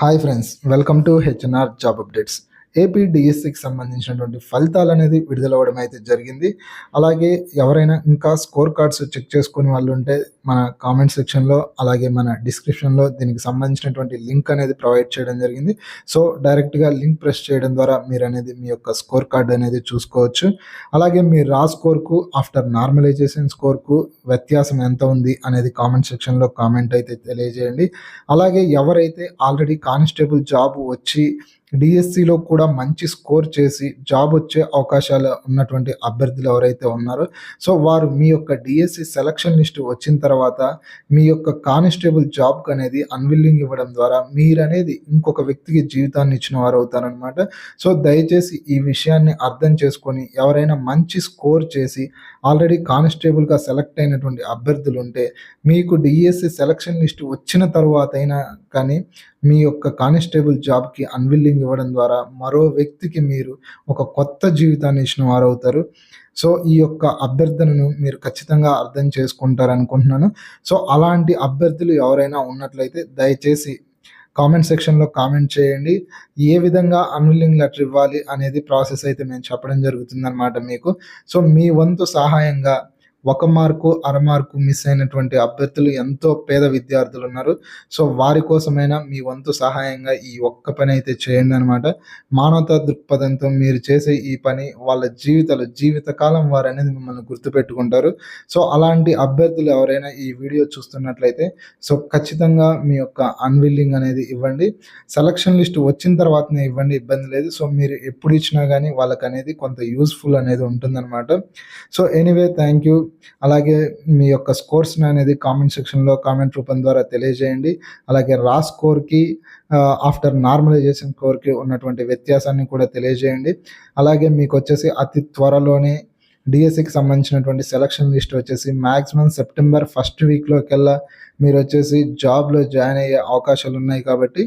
Hi friends, welcome to HNR Job Updates. ఏపీడిఎస్సికి సంబంధించినటువంటి ఫలితాలు అనేది విడుదలవ్వడం అయితే జరిగింది. అలాగే ఎవరైనా ఇంకా స్కోర్ కార్డ్స్ చెక్ చేసుకునే వాళ్ళు ఉంటే మన కామెంట్ సెక్షన్లో అలాగే మన డిస్క్రిప్షన్లో దీనికి సంబంధించినటువంటి లింక్ అనేది ప్రొవైడ్ చేయడం జరిగింది. సో డైరెక్ట్గా లింక్ ప్రెస్ చేయడం ద్వారా మీరు అనేది మీ యొక్క స్కోర్ కార్డ్ అనేది చూసుకోవచ్చు. అలాగే మీ రా స్కోర్కు ఆఫ్టర్ నార్మలైజేషన్ స్కోర్కు వ్యత్యాసం ఎంత ఉంది అనేది కామెంట్ సెక్షన్లో కామెంట్ అయితే తెలియజేయండి. అలాగే ఎవరైతే ఆల్రెడీ కానిస్టేబుల్ జాబ్ వచ్చి డిఎస్సిలో కూడా మంచి స్కోర్ చేసి జాబ్ వచ్చే అవకాశాలు ఉన్నటువంటి అభ్యర్థులు ఎవరైతే ఉన్నారో సో వారు మీ యొక్క డిఎస్సి సెలక్షన్ లిస్ట్ వచ్చిన తర్వాత మీ యొక్క కానిస్టేబుల్ జాబ్కి అనేది అన్విల్లింగ్ ఇవ్వడం ద్వారా మీరు అనేది ఇంకొక వ్యక్తికి జీవితాన్ని ఇచ్చిన వారు అవుతారనమాట సో దయచేసి ఈ విషయాన్ని అర్థం చేసుకొని ఎవరైనా మంచి స్కోర్ చేసి ఆల్రెడీ కానిస్టేబుల్గా సెలెక్ట్ అయినటువంటి అభ్యర్థులు ఉంటే మీకు డిఎస్సి సెలక్షన్ లిస్ట్ వచ్చిన తర్వాత అయినా కానీ మీ యొక్క కానిస్టేబుల్ జాబ్కి అన్విల్లింగ్ ఇవ్వడం ద్వారా మరో వ్యక్తికి మీరు ఒక కొత్త జీవితాన్ని ఇచ్చిన వారు అవుతారు సో ఈ యొక్క అభ్యర్థనను మీరు ఖచ్చితంగా అర్థం చేసుకుంటారు అనుకుంటున్నాను సో అలాంటి అభ్యర్థులు ఎవరైనా ఉన్నట్లయితే దయచేసి కామెంట్ సెక్షన్లో కామెంట్ చేయండి. ఏ విధంగా అన్విల్లింగ్ లెటర్ ఇవ్వాలి అనేది ప్రాసెస్ అయితే మేము చెప్పడం జరుగుతుందన్నమాట మీకు. సో మీ వంతు సహాయంగా ఒక మార్కు అర మార్కు మిస్ అయినటువంటి అభ్యర్థులు ఎంతో పేద విద్యార్థులు ఉన్నారు. సో వారి కోసమైనా మీ వంతు సహాయంగా ఈ ఒక్క పని అయితే చేయండి అనమాట మానవతా దృక్పథంతో మీరు చేసే ఈ పని వాళ్ళ జీవితాలు జీవితకాలం వారు అనేది మిమ్మల్ని గుర్తుపెట్టుకుంటారు. సో అలాంటి అభ్యర్థులు ఎవరైనా ఈ వీడియో చూస్తున్నట్లయితే సో ఖచ్చితంగా మీ యొక్క అన్విల్లింగ్ అనేది ఇవ్వండి. సెలక్షన్ లిస్ట్ వచ్చిన తర్వాతనే ఇవ్వండి ఇబ్బంది లేదు. సో మీరు ఎప్పుడు ఇచ్చినా కానీ వాళ్ళకి అనేది కొంత యూస్ఫుల్ అనేది ఉంటుందన్నమాట. సో ఎనీవే థ్యాంక్ యూ అలాగే మీ యొక్క స్కోర్స్ని అనేది కామెంట్ సెక్షన్లో కామెంట్ రూపం ద్వారా తెలియజేయండి. అలాగే రా స్కోర్కి ఆఫ్టర్ నార్మలైజేషన్ స్కోర్కి ఉన్నటువంటి వ్యత్యాసాన్ని కూడా తెలియజేయండి. అలాగే మీకు వచ్చేసి అతి త్వరలోనే డిఎస్సికి సంబంధించినటువంటి సెలక్షన్ లిస్ట్ వచ్చేసి మ్యాక్సిమం సెప్టెంబర్ ఫస్ట్ వీక్లోకెల్లా మీరు వచ్చేసి జాబ్లో జాయిన్ అయ్యే అవకాశాలు ఉన్నాయి కాబట్టి